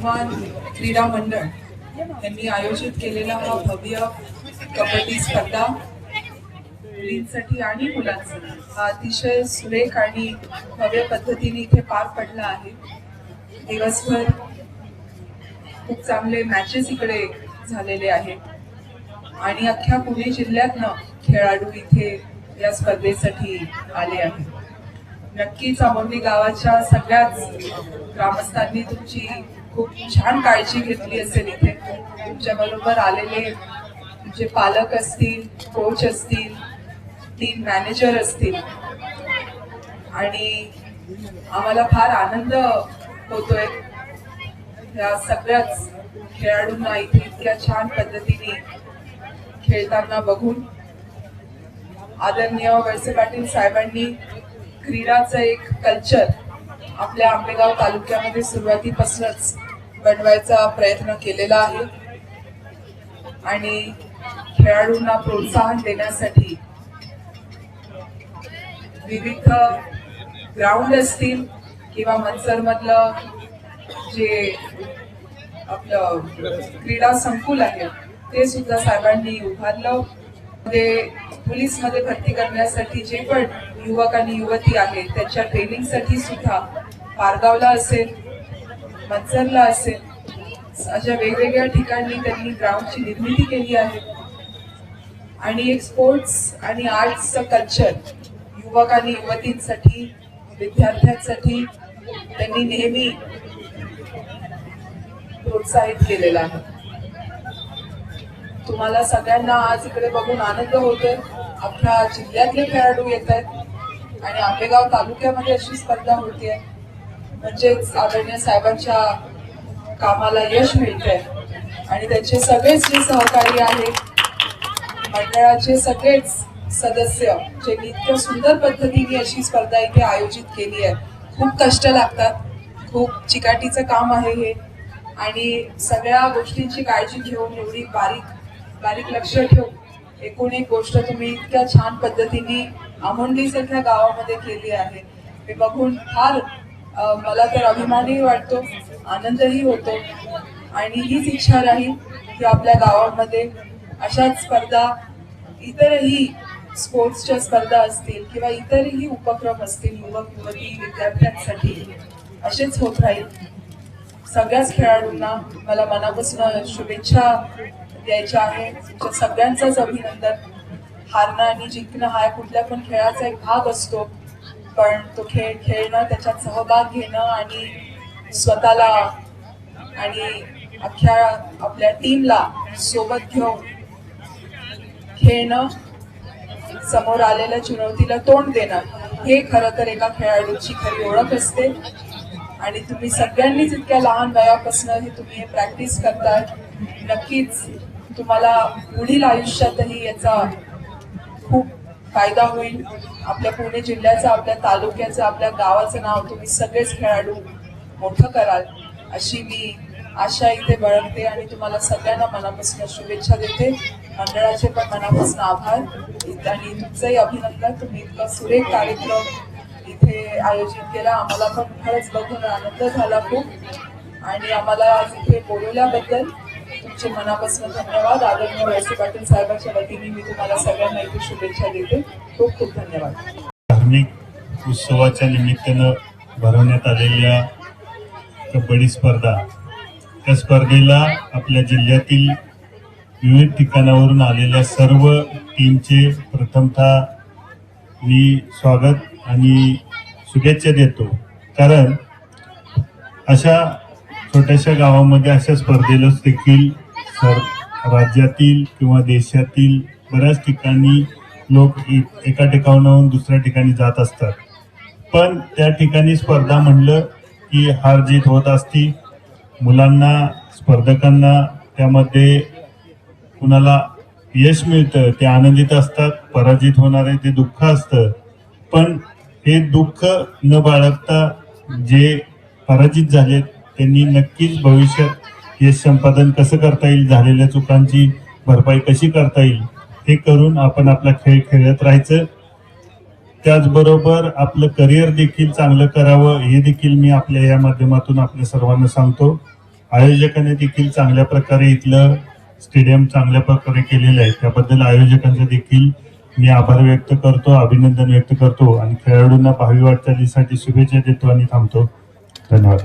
स्वाभिमान क्रीडा मंडळ यांनी आयोजित केलेला हा भव्य कबड्डी स्पर्धा मुलींसाठी आणि मुलांसाठी. हा अतिशय सुरेख आणि भव्य पद्धतीने इथे पार पडला आहे. दिवसभर खूप चांगले मॅचेस इकडे झालेले आहेत. आणि अख्ख्या पुणे जिल्ह्यातनं खेळाडू इथे या स्पर्धेसाठी आले आहेत. नक्कीच आंबोली गावाच्या सगळ्याच ग्रामस्थांनी तुमची खूप छान काळजी घेतली असेल इथे. तुमच्या बरोबर आलेले तुमचे पालक असतील कोच असतील टीम मॅनेजर असतील. आणि आम्हाला फार आनंद होतोय या सगळ्याच खेळाडूंना इथे इतक्या छान पद्धतीने खेळताना बघून. आदरणीय वळसे पाटील साहेबांनी क्रीडाचं एक कल्चर आपल्या आंबेगाव तालुक्यामध्ये सुरुवातीपासूनच बनवायचा प्रयत्न केलेला आहे. आणि खेळाडूंना प्रोत्साहन देण्यासाठी विविध ग्राउंड असतील किंवा मनसर मधलं जे आपलं क्रीडा संकुल आहे ते सुद्धा साहेबांनी उभारलं. ते पोलीसमध्ये भरती करण्यासाठी जे पण युवक आणि युवती आहेत त्यांच्या ट्रेनिंगसाठी सुद्धा पारगावला असेल मनसरला असेल अशा वेगवेगळ्या ठिकाणी त्यांनी ग्राउंडची निर्मिती केली आहे. आणि एक स्पोर्ट्स आणि आर्ट्सचं कल्चर युवक आणि युवतींसाठी विद्यार्थ्यांसाठी त्यांनी नेहमी प्रोत्साहित केलेला आहे. तुम्हाला सगळ्यांना आज इकडे बघून आनंद होतोय. आपल्या जिल्ह्यातले खेळाडू येत आहेत आणि आंबेगाव तालुक्यामध्ये अशी स्पर्धा होती आहे म्हणजेच आदरणीय साहेबांच्या कामाला यश मिळतंय. आणि त्यांचे सगळेच जे सहकारी आहेत मंडळाचे सगळेच सदस्य जे इतक्या सुंदर पद्धतीने अशी स्पर्धा इथे आयोजित केली आहे. खूप कष्ट लागतात खूप चिकाटीचं काम आहे हे. आणि सगळ्या गोष्टींची काळजी घेऊन एवढी बारीक बारीक लक्ष ठेवून एकूण एक गोष्ट तुम्ही इतक्या छान पद्धतीने आमोंडी सारख्या गावामध्ये केली आहे. हे बघून फार मला तर अभिमानही वाटतो आनंदही होतो. आणि हीच इच्छा राहील की आपल्या गावामध्ये अशाच स्पर्धा इतरही स्पोर्ट्सच्या स्पर्धा असतील किंवा इतरही उपक्रम असतील युवक युवती विद्यार्थ्यांसाठी असेच होत राहील. सगळ्याच खेळाडूंना मला मनापासून शुभेच्छा द्यायच्या आहे. तुमच्या सगळ्यांचंच अभिनंदन. हारणं आणि जिंकणं हा कुठल्या पण खेळाचा एक भाग असतो. पण तो खेळ खेळणं त्याच्यात सहभाग घेणं आणि स्वतःला आणि अख्ख्या आपल्या टीमला सोबत घेऊन खेळणं समोर आलेल्या चुनौतीला तोंड देणं हे खरं तर एका खेळाडूची खरी ओळख असते. आणि तुम्ही सगळ्यांनीच इतक्या लहान वयापासून हे तुम्ही हे प्रॅक्टिस करतात नक्कीच तुम्हाला पुढील आयुष्यातही याचा खूप फायदा होईल. आपल्या पुणे जिल्ह्याचं आपल्या तालुक्याचं आपल्या गावाचं नाव तुम्ही सगळेच खेळाडू मोठं कराल अशी मी आशा इथे बाळगते आणि तुम्हाला सगळ्यांना मनापासून शुभेच्छा देते. मंडळाचे पण मनापासून आभार. आणि तुमचंही अभिनंदन. तुम्ही इतका सुरेख कार्यक्रम इथे आयोजित केला. आम्हाला पण खरंच बघून आनंद झाला खूप. आणि आम्हाला आज इथे बोलवल्याबद्दल तुमचे मनापासून धन्यवाद. आदरणीय वळसे पाटील साहेबांच्या वतीने मी तुम्हाला सगळ्यांना इथे शुभेच्छा देते. खूप खूप धन्यवाद. धार्मिक उत्सवाच्या निमित्तानं भरवण्यात आलेल्या कबड्डी स्पर्धा त्या स्पर्धेला आपल्या जिल्ह्यातील विविध ठिकाणावरून आलेल्या सर्व टीमचे प्रथमतः मी स्वागत आणि शुभेच्छा देतो. कारण अशा छोट्याशा गावामध्ये अशा स्पर्धेला देखील सर राज्यातील किंवा देशातील बऱ्याच ठिकाणी लोक एका ठिकाणाहून दुसऱ्या ठिकाणी जात असतात. पण त्या ठिकाणी स्पर्धा म्हणलं की हार जीत होत असती. मुलांना स्पर्धकांना त्यामध्ये कुणाला यश मिळतं ते आनंदित असतात पराजित होणारे ते दुःख असतं. पण हे दुःख न बाळगता जे पराजित झालेत त्यांनी नक्कीच भविष्यात यश संपादन कसं करता येईल झालेल्या चुकांची भरपाई कशी करता येईल हे करून आपण आपला खेळ खेळत राहायचं. त्याचबरोबर आपलं करिअर देखील चांगलं करावं हे देखील मी आपल्या या माध्यमातून आपल्या सर्वांना सांगतो. आयोजकांनी देखील चांगल्या प्रकारे इथलं स्टेडियम चांगल्या प्रकारे केलेलं आहे. त्याबद्दल आयोजकांचा देखील मी आभार व्यक्त करतो अभिनंदन व्यक्त करतो आणि खेळाडूंना भावी वाटचालीसाठी शुभेच्छा देतो आणि थांबतो. धन्यवाद.